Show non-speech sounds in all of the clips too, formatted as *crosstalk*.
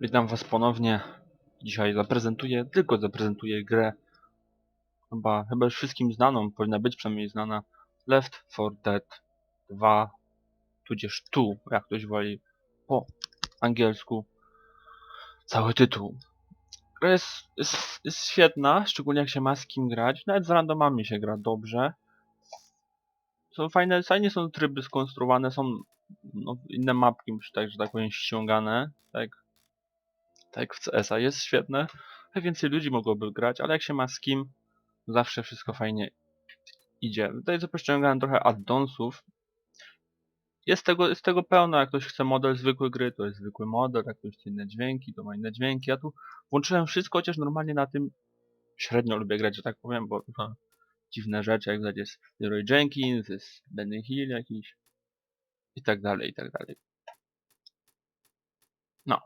Witam was ponownie. Dzisiaj zaprezentuję, tylko zaprezentuję grę. Chyba, chyba już wszystkim znaną, powinna być przynajmniej znana. Left 4 Dead 2, tudzież 2, jak ktoś woli po angielsku. Cały tytuł. Gra jest, jest, jest świetna, szczególnie jak się ma z kim grać. Nawet z randomami się gra dobrze. Są fajne, fajnie są tryby skonstruowane, są no, inne mapki, tak, że tak powiem, ściągane. Tak, tak w CS-a jest świetne. Więcej ludzi mogłoby grać, ale jak się ma z kim, zawsze wszystko fajnie idzie. Tutaj co trochę addonsów. Jest tego, jest tego pełno, jak ktoś chce model zwykły gry, to jest zwykły model, jak ktoś chce inne dźwięki, to ma inne dźwięki. Ja tu włączyłem wszystko, chociaż normalnie na tym średnio lubię grać, że tak powiem, bo to *laughs* dziwne rzeczy, jak jest Leroy Jenkins, jest Benny Hill jakiś i tak dalej, i tak dalej. No,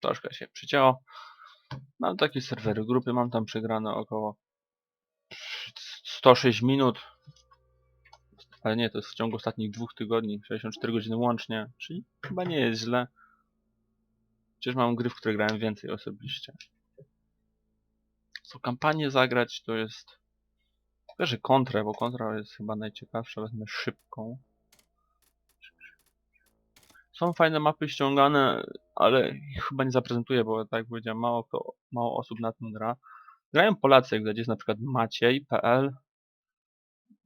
troszkę się przycięło. Mam takie serwery grupy, mam tam przegrane około 106 minut. Ale nie, to jest w ciągu ostatnich dwóch tygodni, 64 godziny łącznie, czyli chyba nie jest źle. Przecież mam gry, w które grałem więcej osobiście. Co kampanię zagrać to jest... Też kontrę, bo kontra jest chyba najciekawsza, wezmę szybką. Są fajne mapy ściągane, ale ich chyba nie zaprezentuję, bo tak jak powiedziałem, mało, mało osób na tym gra. Grają Polacy, jak gdzieś jest na przykład Maciej.pl,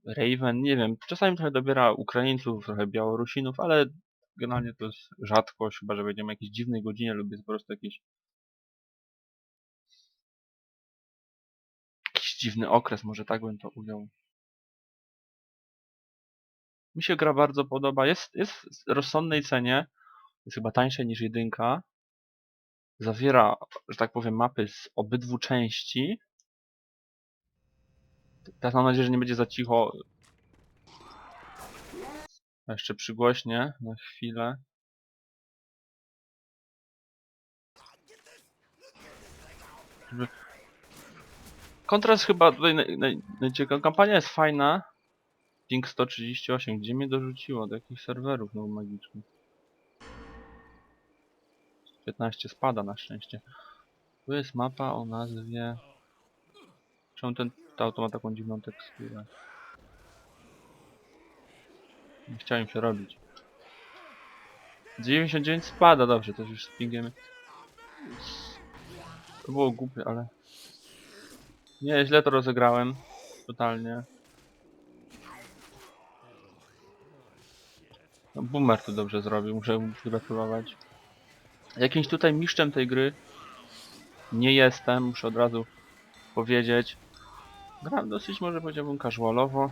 Raven, nie wiem, czasami trochę dobiera Ukraińców, trochę Białorusinów, ale generalnie to jest rzadkość, chyba że będziemy jakiejś dziwnej godzinie lub jest po prostu jakiś jakiś dziwny okres, może tak bym to ujął. Mi się gra bardzo podoba, jest, jest w rozsądnej cenie, jest chyba tańsza niż jedynka. Zawiera, że tak powiem, mapy z obydwu części. Teraz mam nadzieję, że nie będzie za cicho. Jeszcze przygłośnie na chwilę. Kontrast chyba tutaj naj, naj, najciekawsza. Kampania jest fajna. Ping 138. Gdzie mnie dorzuciło? Do jakichś serwerów no magicznych. 15 spada na szczęście. Tu jest mapa o nazwie... Czemu ten to auto ma taką dziwną teksturę? Nie chciałem się robić. 99 spada, dobrze, to już z pingiem. To było głupie, ale... Nie, źle to rozegrałem. Totalnie. No, boomer to dobrze zrobił, muszę mu gratulować. Jakimś tutaj mistrzem tej gry nie jestem, muszę od razu powiedzieć. Gram dosyć, może powiedziałbym, casualowo.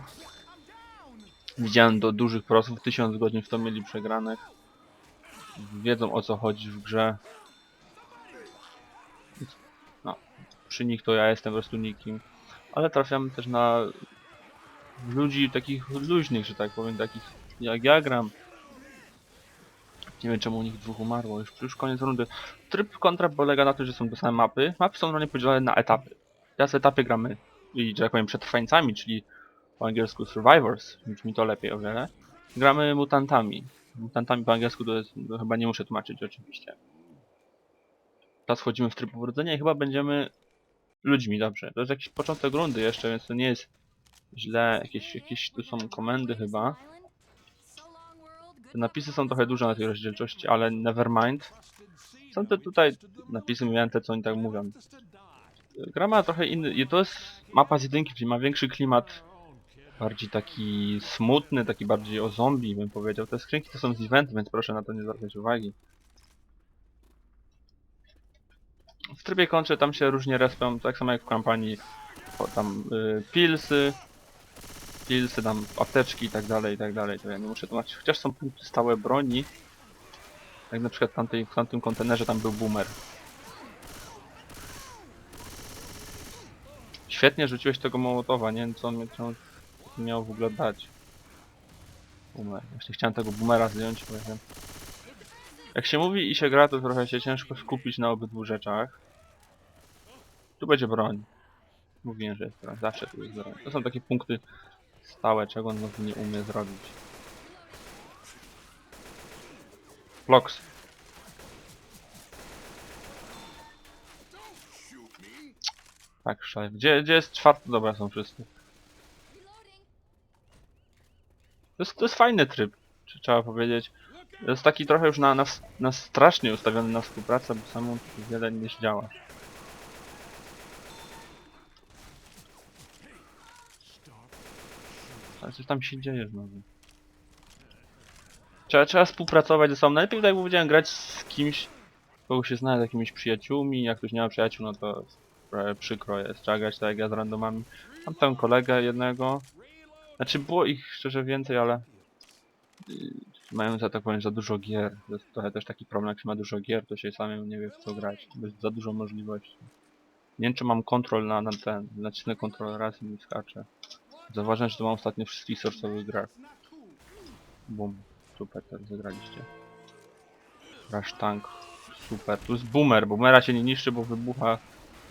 Widziałem do dużych prosów, 1000 godzin w to mieli przegranych. Wiedzą o co chodzi w grze. No, przy nich to ja jestem po prostu nikim. Ale trafiam też na ludzi takich luźnych, że tak powiem, takich jak ja gram. Nie wiem czemu u nich dwóch umarło, już, już koniec rundy. Tryb kontra polega na tym, że są te same mapy. Mapy są normalnie podzielone na etapy. Teraz etapy gramy, i że tak powiem, przetrwańcami, czyli po angielsku survivors, brzmi to lepiej o wiele. Gramy mutantami. Mutantami po angielsku to, jest, to chyba nie muszę tłumaczyć oczywiście. Teraz wchodzimy w tryb urodzenia i chyba będziemy ludźmi, dobrze. To jest jakiś początek rundy jeszcze, więc to nie jest źle. Jakieś, jakieś tu są komendy chyba. Te napisy są trochę duże na tej rozdzielczości, ale nevermind. Są te tutaj napisy, miałem te co oni tak mówią. Gra ma trochę inny, i to jest mapa z jedynki, czyli ma większy klimat, bardziej taki smutny, taki bardziej o zombie bym powiedział. Te skrzynki to są z eventu, więc proszę na to nie zwracać uwagi. W trybie kontrze tam się różnie respią, tak samo jak w kampanii. O, tam y, pilsy, pilsy, tam apteczki i tak dalej, i tak dalej. To ja nie muszę tłumaczyć, chociaż są punkty stałe broni. Jak na przykład w, tamtej, w tamtym kontenerze tam był boomer. Świetnie rzuciłeś tego mołotowa, nie wiem co on co on miał w ogóle dać. Boomer. Właśnie chciałem tego boomera zdjąć, bo ja. Jak się mówi i się gra, to trochę się ciężko skupić na obydwu rzeczach. Tu będzie broń. Mówiłem, że jest broń. Zawsze tu jest broń. To są takie punkty stałe, czego on nie umie zrobić. Flox. Tak, szale. Gdzie, gdzie jest czwarty? Dobra, są wszyscy. To jest, to jest fajny tryb, czy trzeba powiedzieć. To jest taki trochę już na, strasznie ustawiony na współpracę, bo samą wiele nie działa. Ale coś tam się dzieje znowu. Trzeba, trzeba współpracować ze sobą. Najlepiej, tak jak powiedziałem, grać z kimś, kogo się zna, z jakimiś przyjaciółmi. Jak ktoś nie ma przyjaciół, no to trochę przykro jest. Trzeba grać tak jak ja z randomami. Mam tam kolegę jednego. Znaczy było ich szczerze więcej, ale yy, mają, za tak powiem, za dużo gier. To jest trochę też taki problem, jak się ma dużo gier, to się samemu nie wie w co grać. Bo Jest za dużo możliwości. Nie wiem, czy mam kontrol na, na ten, nacisnę kontrol raz i mi skacze. Zauważyłem, że to mam ostatnio wszystkich sorcowych grach. Bum. Super, teraz zagraliście. Rush Tank. Super. Tu jest boomer. Boomera się nie niszczy, bo wybucha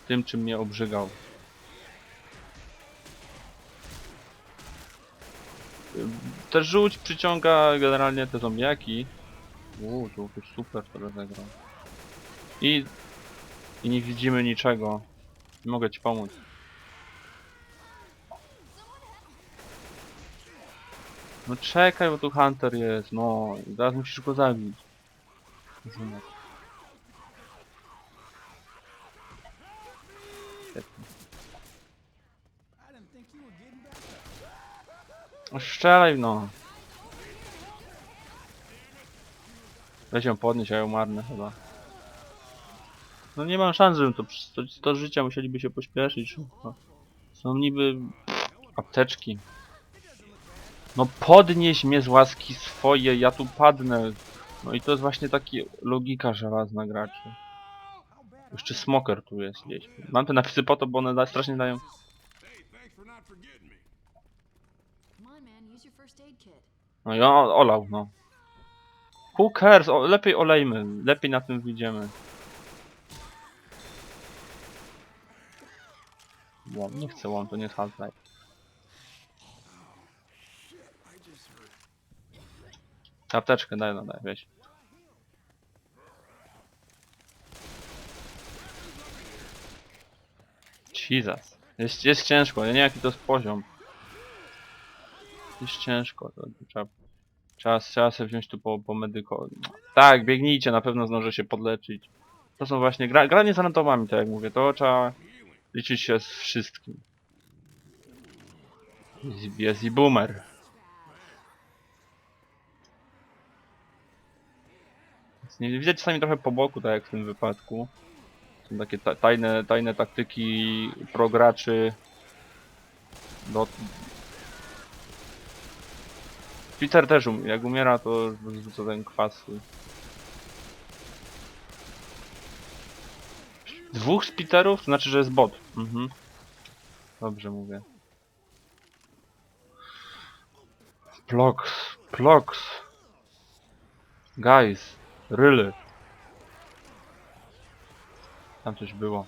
tym, czym mnie obrzygał. Też żółć przyciąga generalnie te zombiaki. Uuu, już super to rozegrał. I... I nie widzimy niczego. Nie mogę ci pomóc. No czekaj, bo tu Hunter jest, no. i Zaraz musisz go zabić. Świetnie. No strzelaj, no. Weź ją podnieść, a ja umarnę chyba. No nie mam szans, żebym to... to 100 życia musieliby się pośpieszyć. Są niby... apteczki. No podnieś mnie z łaski swoje, ja tu padnę. No i to jest właśnie taki logika żelazna graczy. Jeszcze smoker tu jest gdzieś. Mam te napisy po to, bo one da, strasznie dają... On. No i o, olał, no. Who cares? O, lepiej olejmy. Lepiej na tym wyjdziemy. Łom, nie chcę łom, to nie jest Half-Life. Apteczkę daj, no daj, weź. Jesus. Jest, jest ciężko, ja nie jaki to jest poziom. Jest ciężko, to trzeba, trzeba, trzeba sobie wziąć tu po, po medyko. Tak, biegnijcie, na pewno zdążę się podleczyć. To są właśnie, gra, granie z randomami, tak jak mówię, to trzeba liczyć się z wszystkim. Jest i boomer. Nie, widać czasami trochę po boku, tak jak w tym wypadku. Są takie ta, tajne, tajne taktyki prograczy do, Peter też um jak umiera to wrzuca ten kwas. Dwóch z Peterów? To znaczy, że jest bot. Mhm. Dobrze mówię. Plox. Plox. Guys. Ryly. Tam coś było.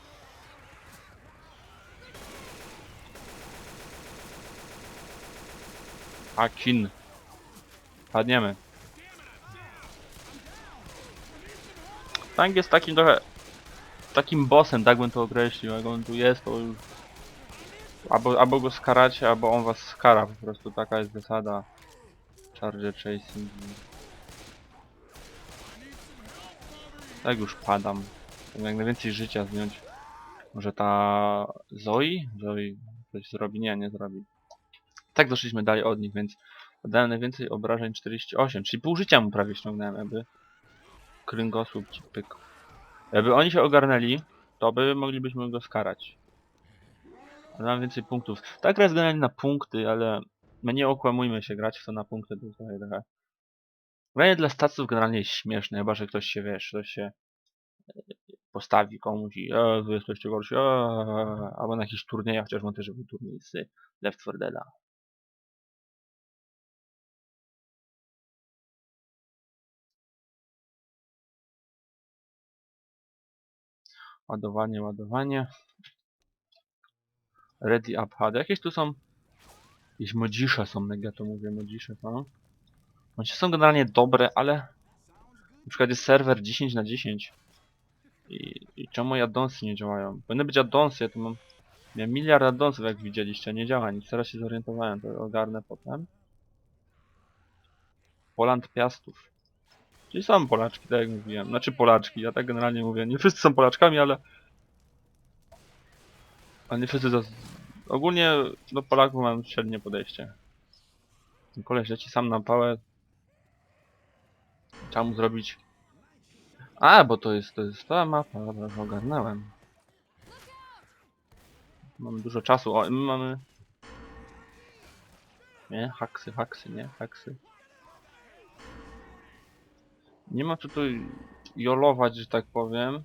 Akin. Padniemy. Tank jest takim trochę... Takim bossem, tak bym to określił. Jak on tu jest, to już... Albo, albo go skaracie, albo on was skara. Po prostu taka jest zasada. Charger chasing. Tak już padam. Chcę Jak najwięcej życia zdjąć. Może ta... Zoe? Zoe coś zrobi? Nie, nie zrobi. Tak doszliśmy dalej od nich, więc... Dałem najwięcej obrażeń 48, czyli pół życia mu prawie ściągnąłem, jakby. Kręgosłup ci pyk. Jakby oni się ogarnęli, to by moglibyśmy go skarać. Ale mam więcej punktów. Ta gra jest generalnie na punkty, ale my nie okłamujmy się, grać w to na punkty to jest trochę. Granie dla staców generalnie jest śmieszne, chyba że ktoś się, wiesz, ktoś się e, postawi komuś i e, wy jesteście gorsi, e, albo na jakichś turniejach, chociaż mam też był turniej z Left 4 Dead'a. Ładowanie, ładowanie. Ready up HD. Jakieś tu są... Jakieś modzisze są, jak ja to mówię, modzisze, no. Modzisze są generalnie dobre, ale... Na przykład jest serwer 10 na 10 I, i czemu addonsy nie działają? Powinny być addonsy, ja tu mam Miałem miliard addonsów, jak widzieliście, nie działa nic. Teraz się zorientowałem, to ogarnę potem. Poland Piastów. Czyli są Polaczki, tak jak mówiłem. Znaczy Polaczki, ja tak generalnie mówię. Nie wszyscy są Polaczkami, ale... Ale nie wszyscy... Zas... Ogólnie do Polaków mam średnie podejście. Koleś leci sam na pałę. Trzeba mu zrobić... A, bo to jest, to jest ta mapa, dobra, ogarnąłem. Mamy dużo czasu. O, my mamy... Nie, haksy, haksy, nie, haksy. Nie ma tutaj jolować, że tak powiem.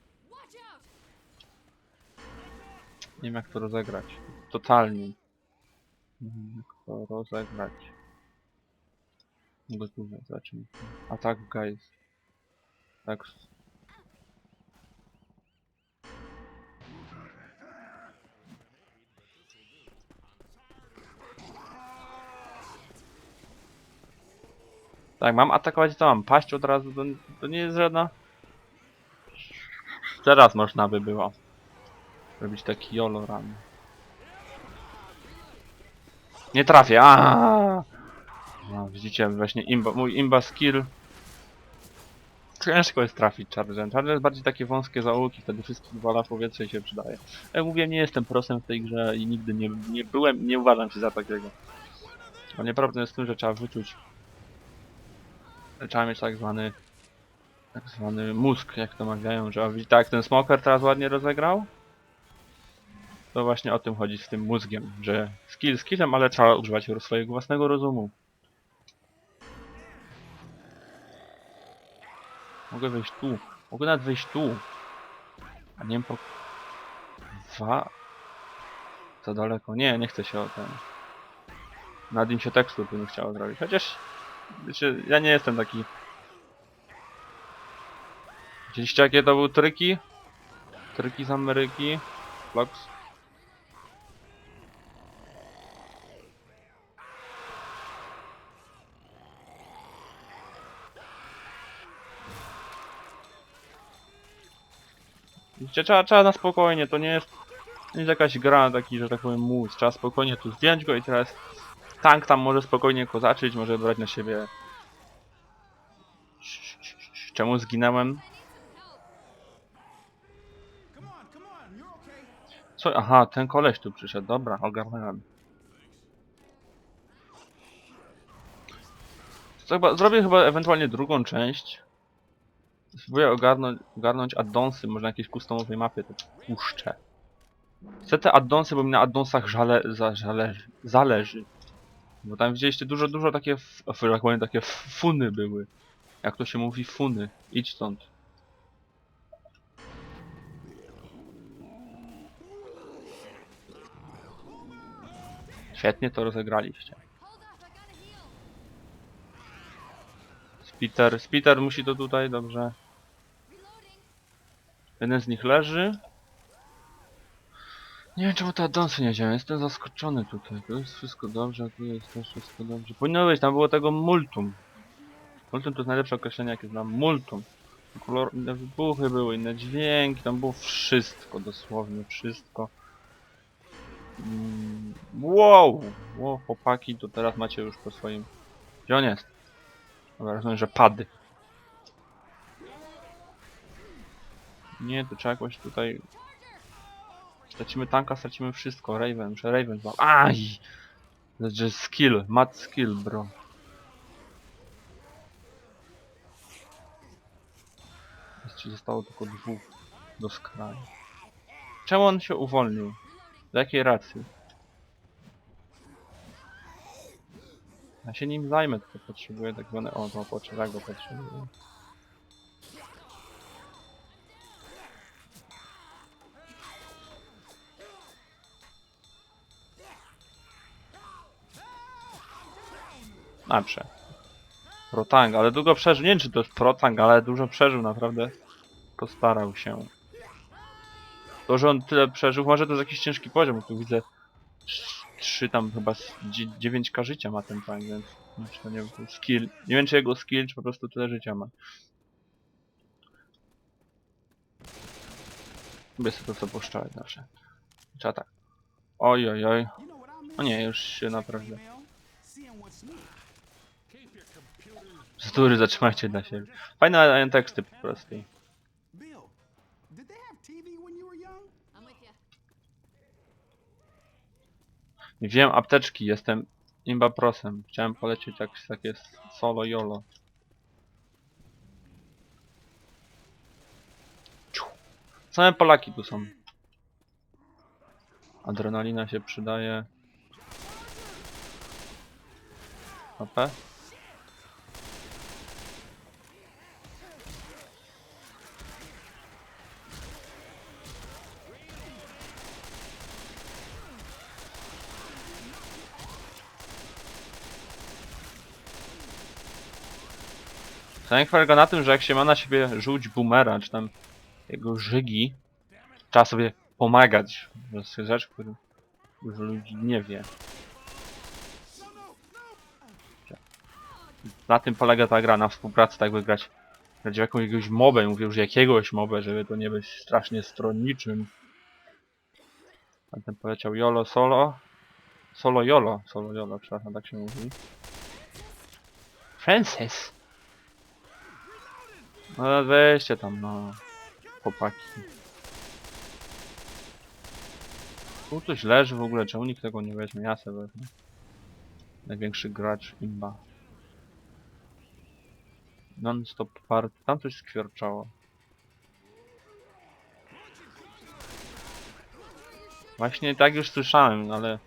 Nie wiem jak to rozegrać. Totalnie. Nie wiem jak to rozegrać. Mogę tu zobaczymy. Atak guys. Tak. Tak, mam atakować to mam paść od razu, to, to nie jest żadna... Teraz można by było robić taki run. Nie trafię, aaa! No, widzicie, właśnie imba, mój imba skill. Ciężko jest trafić chargerem. Charger jest bardziej takie wąskie zaułki, wtedy wszystkich wala w powietrze i się przydaje. Jak mówię, nie jestem prosem w tej grze i nigdy nie, nie byłem, nie uważam się za takiego. Ale nieprawdą jest w tym, że trzeba wyczuć. Trzeba mieć tak zwany tak zwany mózg, jak to mawiają, że tak ten smoker teraz ładnie rozegrał? To właśnie o tym chodzi z tym mózgiem, że skill skillem, ale trzeba używać swojego własnego rozumu. Mogę wejść tu. Mogę nawet wejść tu. A nie wiem po... Dwa... Za daleko. Nie, nie chcę się o ten... Nad nim się tekstur bym chciał zrobić. Chociaż... Wiecie, ja nie jestem taki... Widzieliście jakie to były tryki? Tryki z Ameryki. Vlogs. Widzicie, trzeba, trzeba na spokojnie, to nie jest, nie jest jakaś gra, taki, że tak powiem, mus. Trzeba spokojnie tu zdjąć go i teraz tank tam może spokojnie kozaczyć, może brać na siebie... Czemu zginąłem? Co? Aha, ten koleś tu przyszedł, dobra, ogarnąłem. Zrobię chyba ewentualnie drugą część. Spróbuję ogarnąć, ogarnąć addonsy, może na jakiejś customowej mapie to puszczę. Chcę te addonsy, bo mi na addonsach żale, za, zależy, zależy. Bo tam widzieliście dużo, dużo takie, jak powiem, takie funy były. Jak to się mówi, funy. Idź stąd. Świetnie to rozegraliście. Spiter, Spiter musi to tutaj, dobrze. Jeden z nich leży. Nie wiem czemu te addonsy nie działają, jestem zaskoczony tutaj. Tu jest wszystko dobrze, tu jest też wszystko dobrze. Powinno być, tam było tego multum. Multum to jest najlepsze określenie jakie znam. Multum. Kolor, inne wybuchy były, inne dźwięki, tam było wszystko, dosłownie wszystko. Mm, wow! Wow, chłopaki, to teraz macie już po swoim... Gdzie on jest? Dobra, rozumiem, że pady. Nie, to trzeba jakoś tutaj... Stracimy tanka, stracimy wszystko. Raven, muszę Raven złap. Aj! Znaczy skill, mad skill, bro. Jeszcze zostało tylko dwóch do skraju. Czemu on się uwolnił? Z jakiej racji? Ja się nim zajmę, tylko potrzebuję tak zwane... O, to potrzeba go potrzebuję. Dobrze. Protang, ale długo przeżył. Nie wiem czy to jest Protang, ale dużo przeżył, naprawdę. Postarał się. To, że on tyle przeżył, może to jest jakiś ciężki poziom, tu widzę 3 tam chyba 9k życia ma ten tank, więc znaczy to nie wiem, skill. Nie wiem czy jego skill, czy po prostu tyle życia ma. Lubię sobie to puszczać zawsze. Trzeba tak. Oj, oj, oj. O nie, już się naprawdę. Bzdury zatrzymajcie dla siebie. Fajne teksty po prostu. Bill, did they have TV when you were young? I'm with you. Nie wziąłem apteczki, jestem imba prosem. Chciałem polecieć jak takie solo jolo. Ciu. Same Polaki tu są. Adrenalina się przydaje. AP? Zamiast polega na tym, że jak się ma na siebie rzuć boomera, czy tam jego żygi, trzeba sobie pomagać. To jest rzecz, którą dużo ludzi nie wie. Na tym polega ta gra, na współpracy, tak by grać. Grać w jakąś mobę, mówię już jakiegoś mobę, żeby to nie być strasznie stronniczym. Ten poleciał Jolo Solo. Solo Jolo, Solo Jolo, przepraszam, tak się mówi. Francis! No weźcie tam, no. Chłopaki. Tu coś leży w ogóle, czemu nikt tego nie weźmie? Ja se wezmę. Największy gracz imba. Non-stop party. Tam coś skwierczało. Właśnie tak już słyszałem, ale...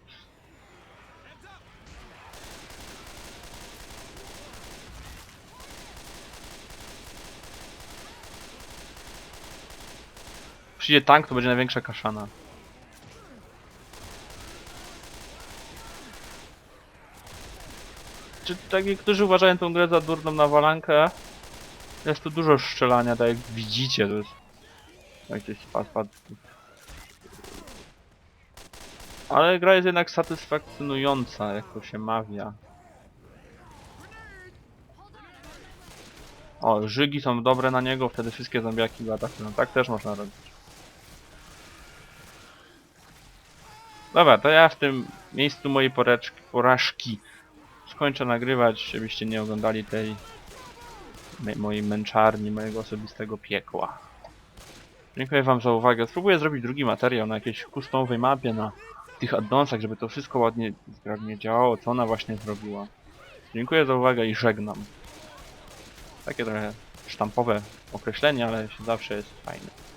Przyjdzie tank, to będzie największa kaszana. Czy tak niektórzy uważają tę grę za durną nawalankę? Jest tu dużo strzelania, tak jak widzicie, to jest... Jakieś pad, pad. Ale gra jest jednak satysfakcjonująca, jak to się mawia. O, żygi są dobre na niego, wtedy wszystkie zombiaki atakują. Tak też można robić. Dobra, to ja w tym miejscu mojej poreczki, porażki skończę nagrywać, żebyście nie oglądali tej mojej męczarni, mojego osobistego piekła. Dziękuję wam za uwagę. Spróbuję zrobić drugi materiał na jakiejś customowej mapie, na tych addonsach, żeby to wszystko ładnie, zgrabnie działało, co ona właśnie zrobiła. Dziękuję za uwagę i żegnam. Takie trochę sztampowe określenie, ale zawsze jest fajne.